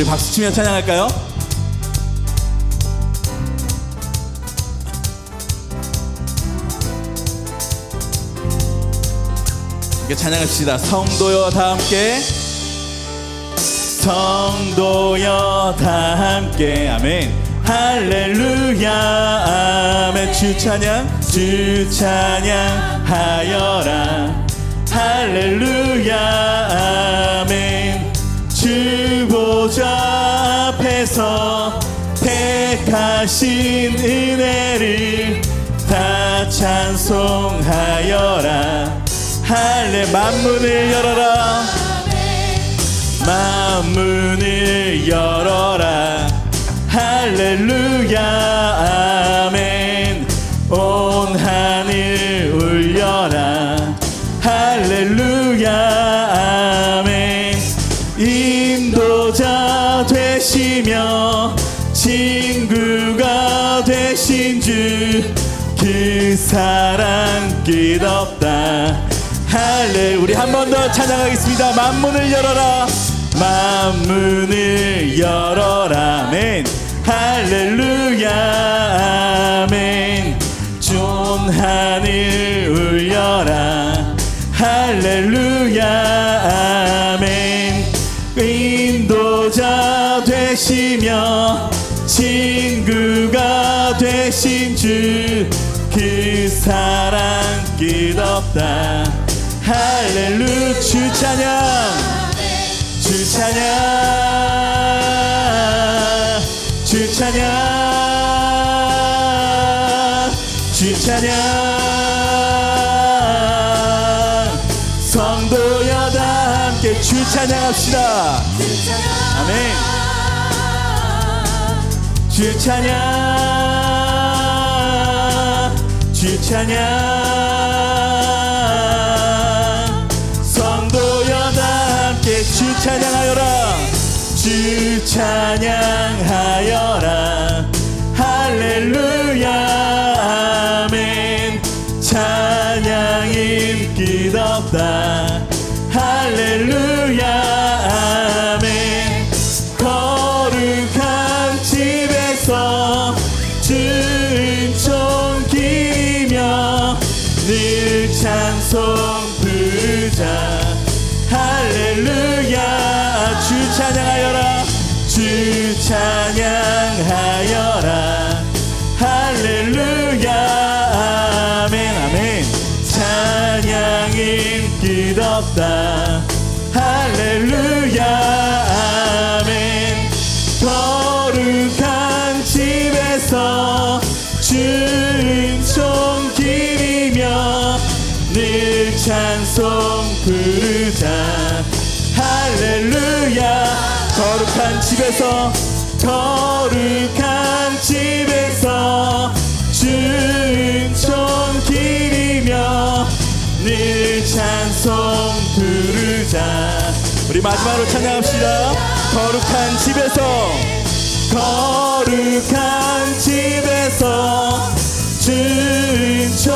우리 박수 치며 찬양할까요? 이렇게 찬양합시다. 성도여 다 함께. 성도여 다 함께. 아멘. 할렐루야. 아멘. 주 찬양. 주 찬양 하여라. 할렐루야. 은혜를 다 찬송하여라. 할례 만문을 열어라. 만문을 열어라 할렐루야 사랑 끝없다. 할렐 우리 한 번 더 찬양하겠습니다. 만문을 열어라. 만문을 열어라. 아멘. 할렐루야. 아멘. 존 하늘 울려라. 할렐루야. 아멘. 인도자 되시며 친구가 되신 주 그 사랑 끝없다. 할렐루 주 찬양. 주 찬양. 주 찬양. 주 찬양. 성도여 다 함께 주 찬양합시다. 아멘. 주 찬양 주 찬양 성도여 다 함께 주 찬양하여라. 주 찬양하여라. 할렐루야. 아멘. 찬양인 끝없다 찬양인 늘 찬송 부르자. 우리 마지막으로 찬양합시다. 거룩한 집에서 거룩한 집에서 주은총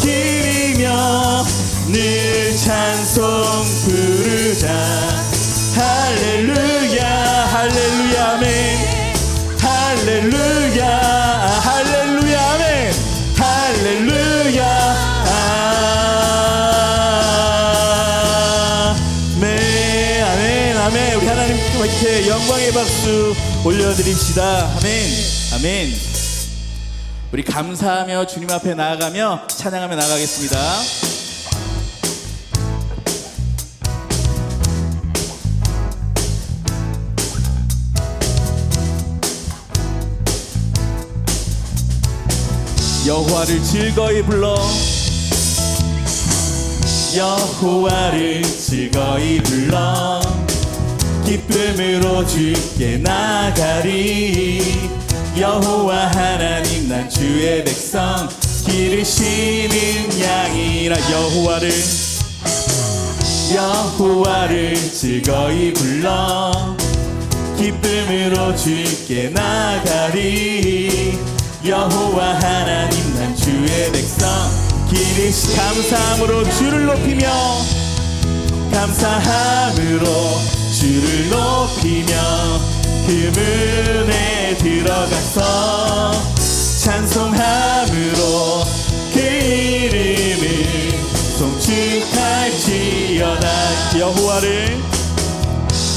기리며 늘 찬송 하나님께 영광의 박수 올려드립시다. 아멘. 아멘. 우리 감사하며 주님 앞에 나아가며 찬양하며 나가겠습니다. 여호와를 즐거이 불러. 여호와를 즐거이 불러 기쁨으로 주께 나가리. 여호와 하나님 난 주의 백성. 기르시는 양이라 여호와를. 여호와를 즐거이 불러. 기쁨으로 주께 나가리. 여호와 하나님 난 주의 백성. 기르시 감사함으로 주를 높이며 감사함으로 주를 높이며 그 문에 들어가서 찬송함으로 그 이름을 송축할지어다 여호와를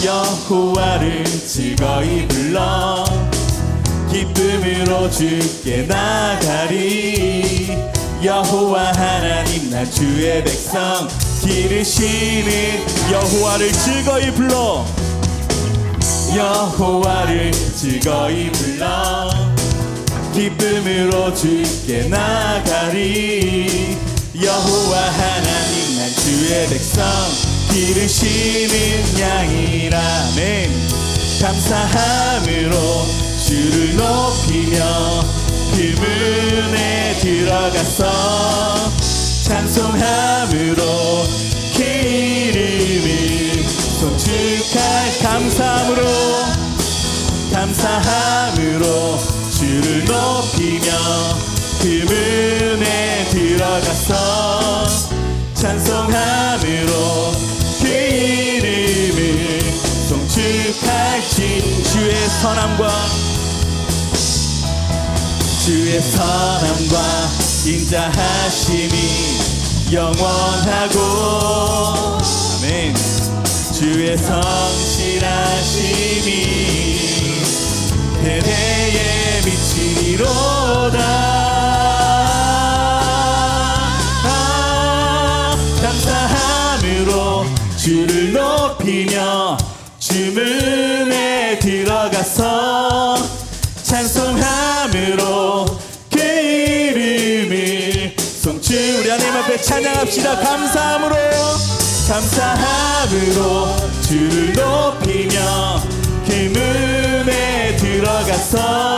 여호와를 즐거이 불러 기쁨으로 주께 나가리. 여호와 하나님 나 주의 백성 기르시는 여호와를 즐거이 불러. 여호와를 즐거이 불러. 기쁨으로 주께 나가리. 여호와 하나님 난 주의 백성. 기르시는 양이라멘. 감사함으로 주를 높이며 그 문에 들어가서 찬송함으로 그 이름을 송축할 감사함으로 감사함으로 주를 높이며 그 문에 들어가서 찬송함으로 그 이름을 송축할지 주의 선함과 주의 선함과 인자하심이 영원하고. 아멘. 주의 성실하심이 대대에 미치리로다. 아, 감사함으로 주를 높이며 주문에 들어가서 찬송함으로 찬양합시다. 감사함으로 감사함으로 주를 높이며 그 문에 들어가서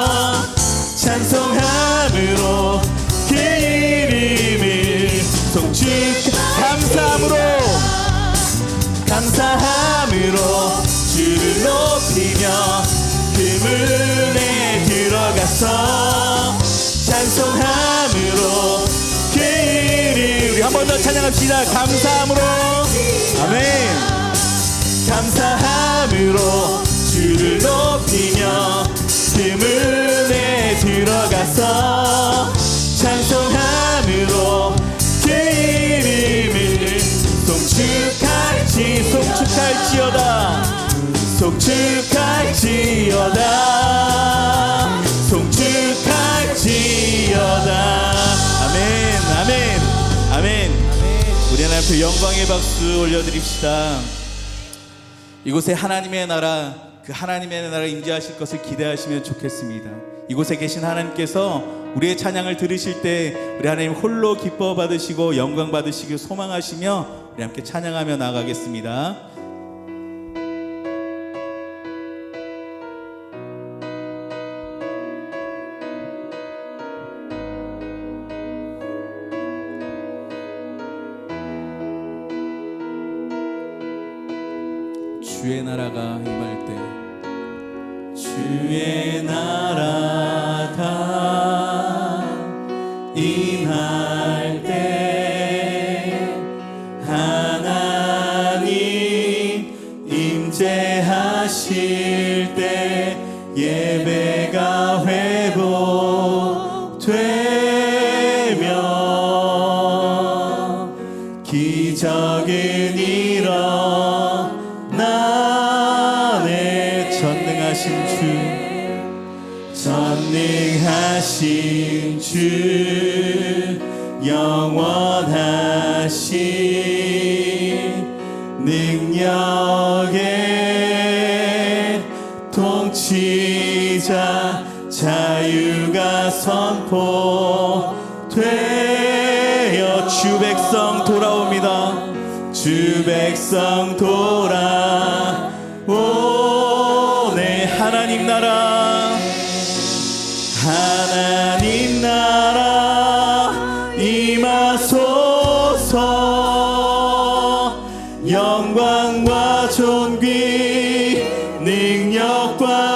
찬양합시다. 감사함으로. 아멘. 감사함으로 주를 높이며 그 문에 들어가서 찬송함으로 그 이름을 송축할지 송축할지어다. 송축할지어다 하나님 앞에 영광의 박수 올려드립시다 이곳에 하나님의 나라 그 하나님의 나라 임재하실 것을 기대하시면 좋겠습니다. 이곳에 계신 하나님께서 우리의 찬양을 들으실 때 우리 하나님 홀로 기뻐 받으시고 영광 받으시고 소망하시며 우리 함께 찬양하며 나가겠습니다. 주의 나라가 임할 때. 주의 나라가 임할 때 하나님 임재하실 때 예배 통치자 자유가 선포되어 주 백성 돌아옵니다. 주 백성 돌아오네. 하나님 나라 존귀 능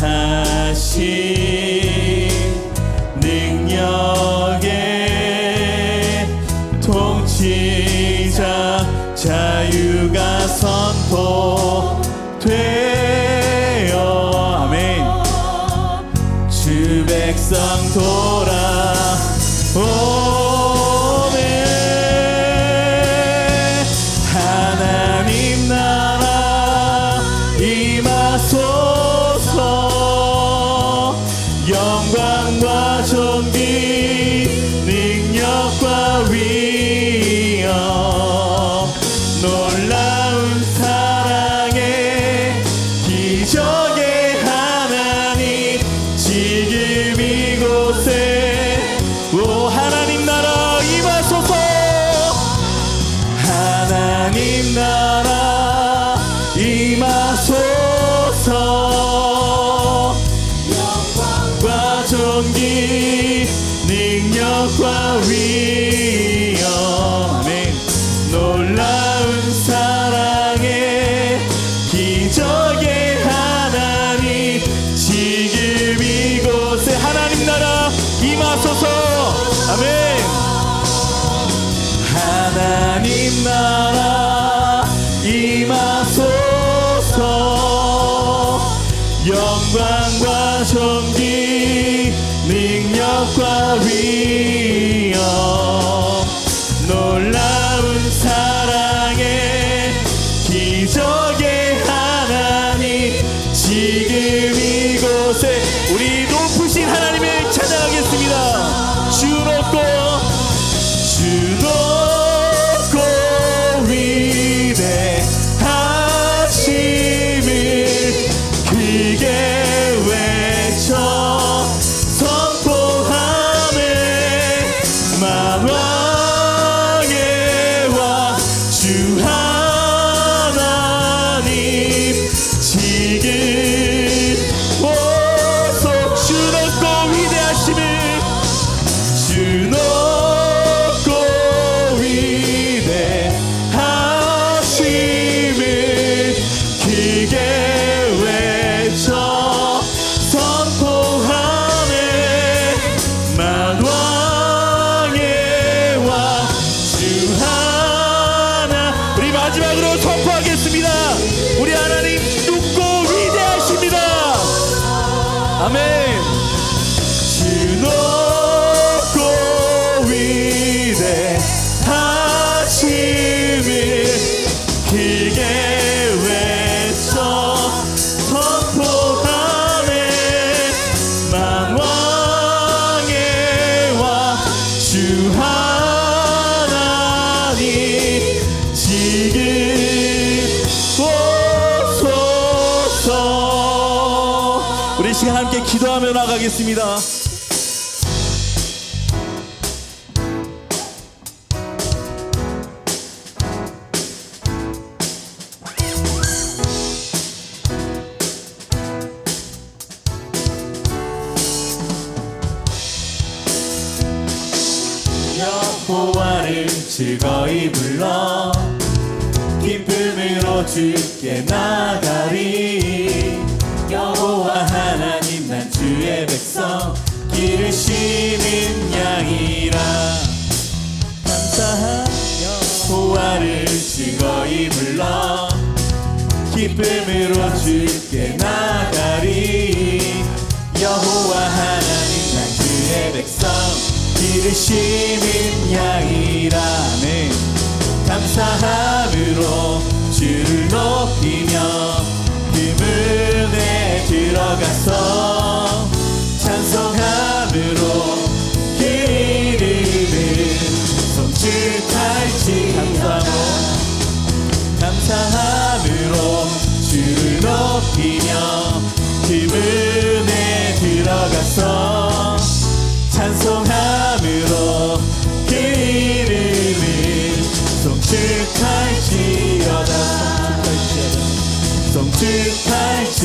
하시 glory. 영광과 존귀 능력과 위엄. 놀라 드리겠습니다. 여호와를 즐거이 불러 기쁨으로 주께 나가리 여호와 하나님 주의 백성 길을 심은 양이라. 감사하며 호화를 즐거이 불러. 기쁨으로 주께 나가리. 여호와 하나님 나 주의 백성 길을 심은 양이라네. 감사함으로 주를 높이며 힘을 내 들어가서 높이며 그 문에 들어가서 찬송함으로 그 이름을 송축할지어다. 송축할지어다.